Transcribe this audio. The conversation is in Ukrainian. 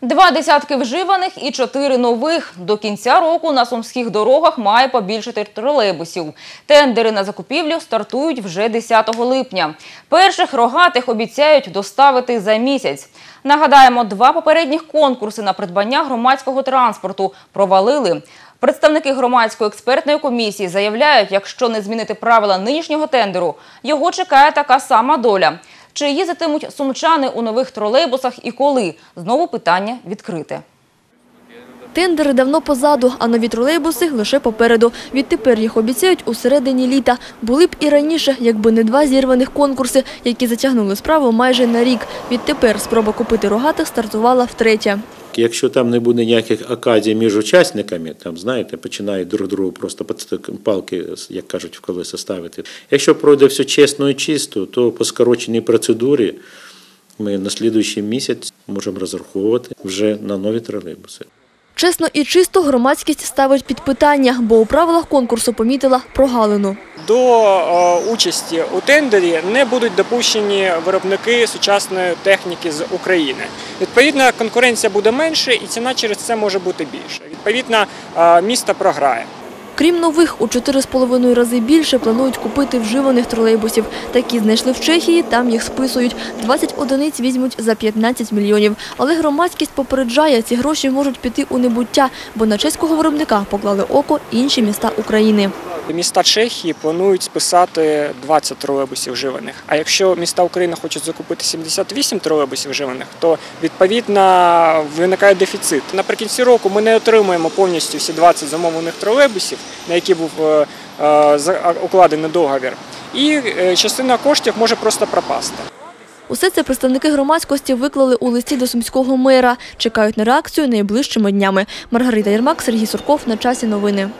Два десятки вживаних і чотири нових. До кінця року на сумських дорогах має побільшити тролейбусів. Тендери на закупівлю стартують вже 10 липня. Перших рогатих обіцяють доставити за місяць. Нагадаємо, два попередніх конкурси на придбання громадського транспорту провалили. Представники громадської експертної комісії заявляють, якщо не змінити правила нинішнього тендеру, його чекає така сама доля. Чи їздитимуть сумчани у нових тролейбусах і коли? Знову питання відкрите. Тендери давно позаду, а нові тролейбуси лише попереду. Відтепер їх обіцяють у середині літа. Були б і раніше, якби не два зірваних конкурси, які затягнули справу майже на рік. Відтепер спроба купити рогатих стартувала втретє. Якщо там не буде ніяких акадій між учасниками, там знаєте, починають друг другу просто палки, як кажуть, в колеса ставити. Якщо пройде все чесно і чисто, то по скороченій процедурі ми на слідуючий місяць можемо розраховувати вже на нові тролейбуси. Чесно і чисто громадськість ставить під питання, бо у правилах конкурсу помітила прогалину. До е, участі у тендері не будуть допущені виробники сучасної техніки з України. Відповідно, конкуренція буде менше і ціна через це може бути більша. Відповідно, е, місто програє. Крім нових, у 4,5 рази більше планують купити вживаних тролейбусів. Такі знайшли в Чехії, там їх списують. 20 одиниць візьмуть за 15 мільйонів. Але громадськість попереджає, ці гроші можуть піти у небуття, бо на чеського виробника поклали око інші міста України. Міста Чехії планують списати 20 тролейбусів вживаних. А якщо міста України хочуть закупити 78 тролейбусів вживаних, то відповідно виникає дефіцит. Наприкінці року ми не отримаємо повністю всі 20 замовлених тролейбусів, на які був е, е, укладений договір, і е, частина коштів може просто пропасти. Усе це представники громадськості виклали у листі до сумського мера. Чекають на реакцію найближчими днями. Маргарита Єрмак, Сергій Сурков. На часі новини.